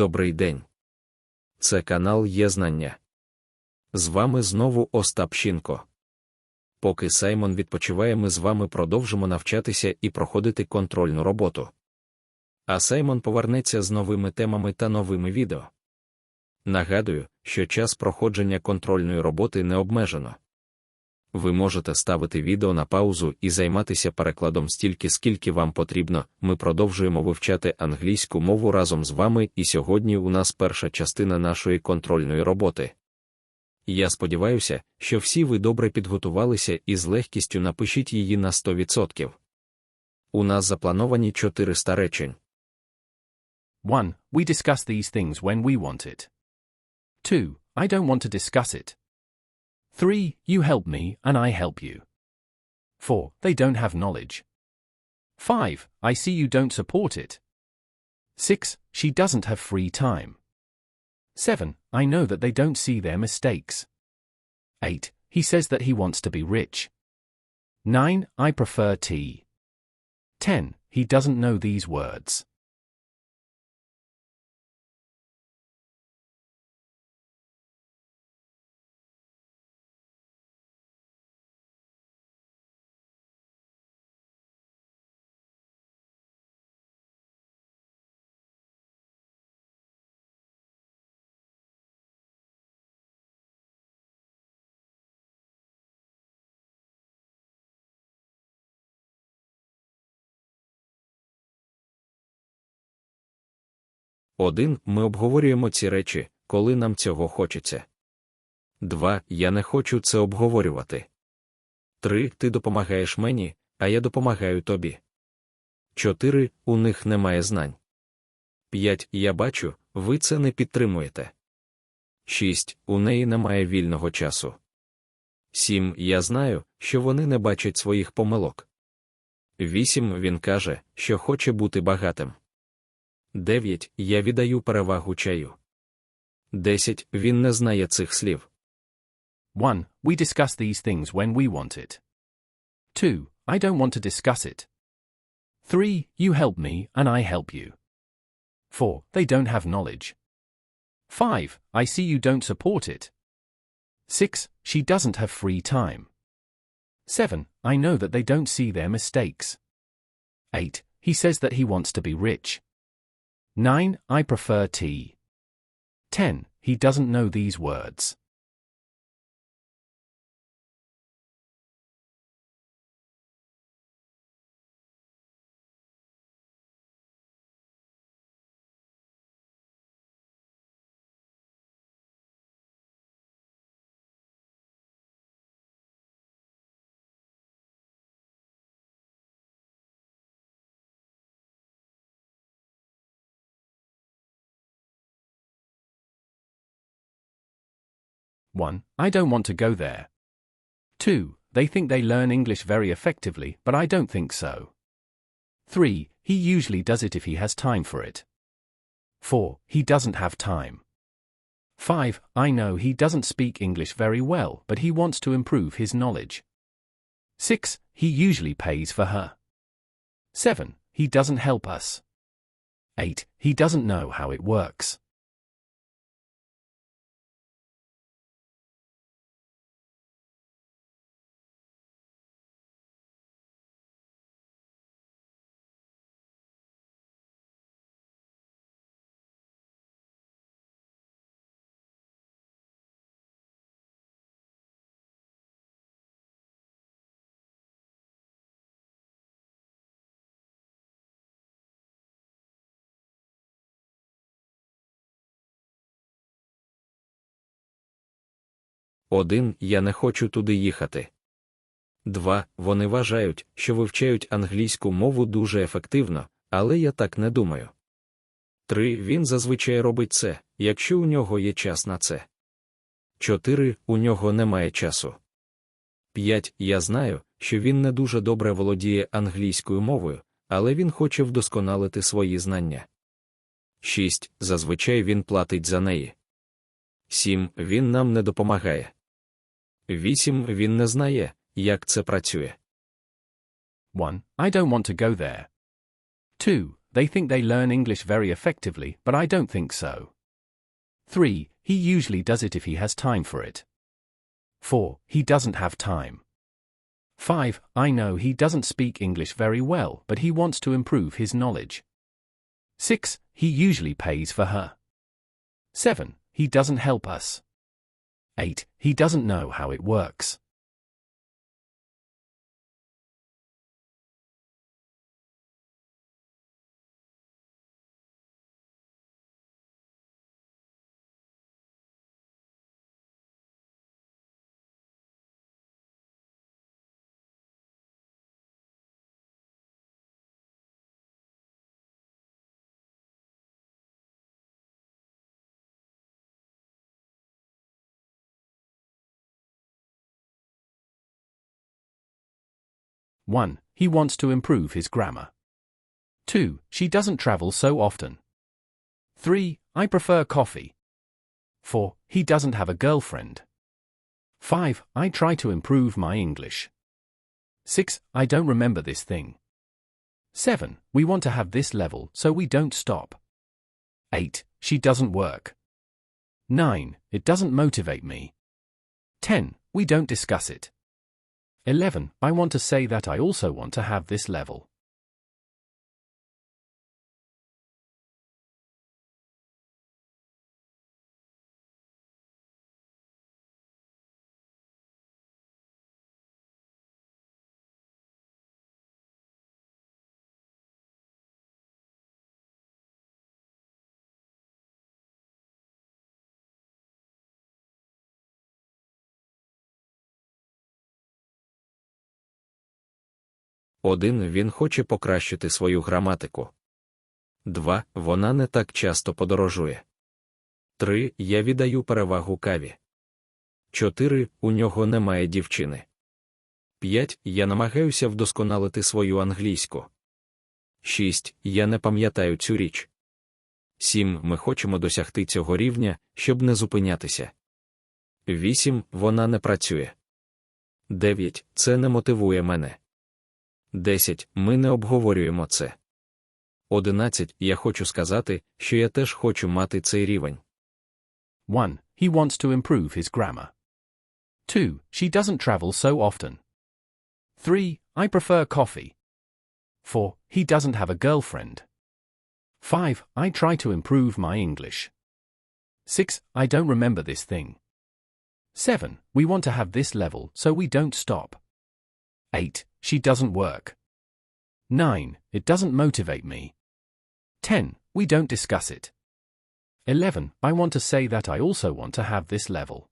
Добрий день. Це канал Є Знання. З вами знову Остап Щінко. Поки Саймон відпочиває, ми з вами продовжимо навчатися і проходити контрольну роботу. А Саймон повернеться з новими темами та новими відео. Нагадую, що час проходження контрольної роботи не обмежено. Ви можете ставити відео на паузу і займатися перекладом стільки, скільки вам потрібно. Ми продовжуємо вивчати англійську мову разом з вами, і сьогодні у нас перша частина нашої контрольної роботи. Я сподіваюся, що всі ви добре підготувалися і з легкістю напишіть її на 100%. У нас заплановані 400 речень. 1. We discuss these things when we want it. 2. I don't want to discuss it. 3. You help me, and I help you. 4. They don't have knowledge. 5. I see you don't support it. 6. She doesn't have free time. 7. I know that they don't see their mistakes. 8. He says that he wants to be rich. 9. I prefer tea. 10. He doesn't know these words. Один. Ми обговорюємо ці речі, коли нам цього хочеться. 2. Я не хочу це обговорювати. 3. Ти допомагаєш мені, а я допомагаю тобі. 4. У них немає знань. 5. Я бачу, ви це не підтримуєте. 6. У неї немає вільного часу. 7. Я знаю, що вони не бачать своїх помилок. 8. Він каже, що хоче бути багатим. 9. Я віддаю перевагу чаю. 10. Він не знає цих слів. 1. We discuss these things when we want it. 2. I don't want to discuss it. 3. You help me, and I help you. 4. They don't have knowledge. 5. I see you don't support it. 6. She doesn't have free time. 7. I know that they don't see their mistakes. 8. He says that he wants to be rich. 9. I prefer tea. 10. He doesn't know these words. One, I don't want to go there. Two, they think they learn English very effectively, but I don't think so. Three, he usually does it if he has time for it. Four, he doesn't have time. Five, I know he doesn't speak English very well, but he wants to improve his knowledge. Six, he usually pays for her. Seven, he doesn't help us. Eight, he doesn't know how it works. Один. Я не хочу туди їхати. 2. Вони вважають, що вивчають англійську мову дуже ефективно, але я так не думаю. 3. Він зазвичай робить це, якщо у нього є час на це. 4. У нього немає часу. 5. Я знаю, що він не дуже добре володіє англійською мовою, але він хоче вдосконалити свої знання. 6. Зазвичай він платить за неї. 7. Він нам не допомагає. 8. Він не знає, як це працює. 1. I don't want to go there. 2. they think they learn English very effectively, but I don't think so. 3. He usually does it if he has time for it. 4. He doesn't have time. 5. I know he doesn't speak English very well, but he wants to improve his knowledge. 6. He usually pays for her. 7. He doesn't help us. 8. He doesn't know how it works. One, he wants to improve his grammar. Two, she doesn't travel so often. Three, I prefer coffee. Four, he doesn't have a girlfriend. Five, I try to improve my English. Six, I don't remember this thing. Seven, we want to have this level so we don't stop. Eight, she doesn't work. Nine, it doesn't motivate me. Ten, we don't discuss it. 11. I want to say that I also want to have this level. Один він хоче покращити свою граматику. 2. Вона не так часто подорожує. 3. Я віддаю перевагу каві. 4. У нього немає дівчини. 5. Я намагаюся вдосконалити свою англійську. 6. Я не пам'ятаю цю річ. 7. Ми хочемо досягти цього рівня, щоб не зупинятися. 8. Вона не працює. 9. Це не мотивує мене. 10. Ми не обговорюємо це. 11. Я хочу сказати, що я теж хочу мати цей рівень. 1. He wants to improve his grammar. 2. She doesn't travel so often. 3. I prefer coffee. 4. He doesn't have a girlfriend. 5. I try to improve my English. 6. I don't remember this thing. 7. We want to have this level so we don't stop. 8. She doesn't work. 9. It doesn't motivate me. 10. We don't discuss it. 11. I want to say that I also want to have this level.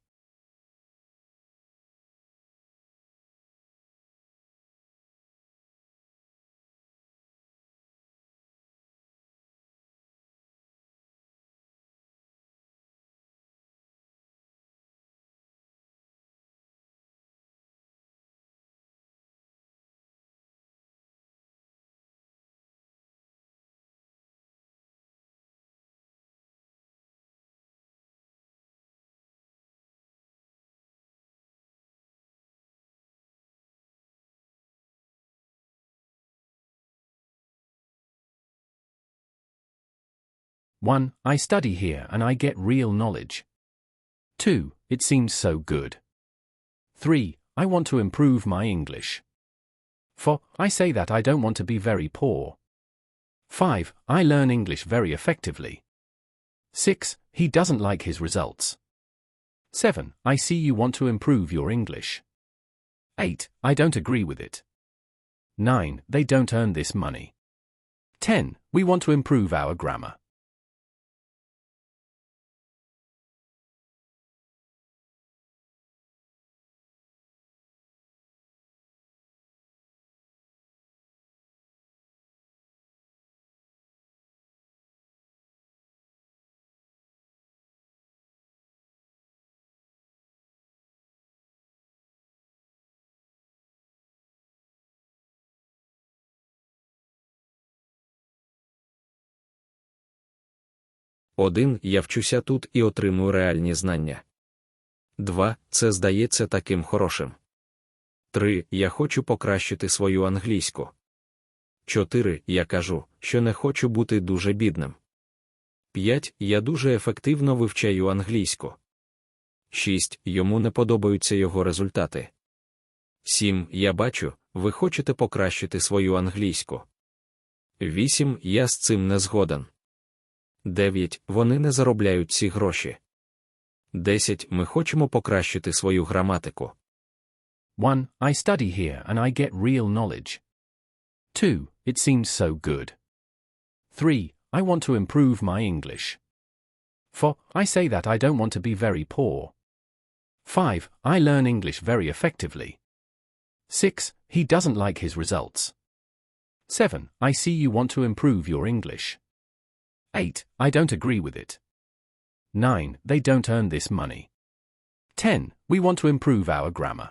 One, I study here and I get real knowledge. Two, it seems so good. Three, I want to improve my English. Four, I say that I don't want to be very poor. Five, I learn English very effectively. Six, he doesn't like his results. Seven, I see you want to improve your English. Eight, I don't agree with it. Nine, they don't earn this money. Ten, we want to improve our grammar. Один. Я вчуся тут і отримую реальні знання. 2. Це здається таким хорошим. 3. Я хочу покращити свою англійську. 4. Я кажу, що не хочу бути дуже бідним. 5. Я дуже ефективно вивчаю англійську. 6. Йому не подобаються його результати. 7. Я бачу, ви хочете покращити свою англійську. 8. Я з цим не згоден. 9. Вони не заробляють ці гроші. 10. Ми хочемо покращити свою граматику. 1. I study here and I get real knowledge. 2. It seems so good. 3. I want to improve my English. 4. I say that I don't want to be very poor. 5. I learn English very effectively. 6. He doesn't like his results. 7. I see you want to improve your English. 8. I don't agree with it. 9. They don't earn this money. 10. We want to improve our grammar.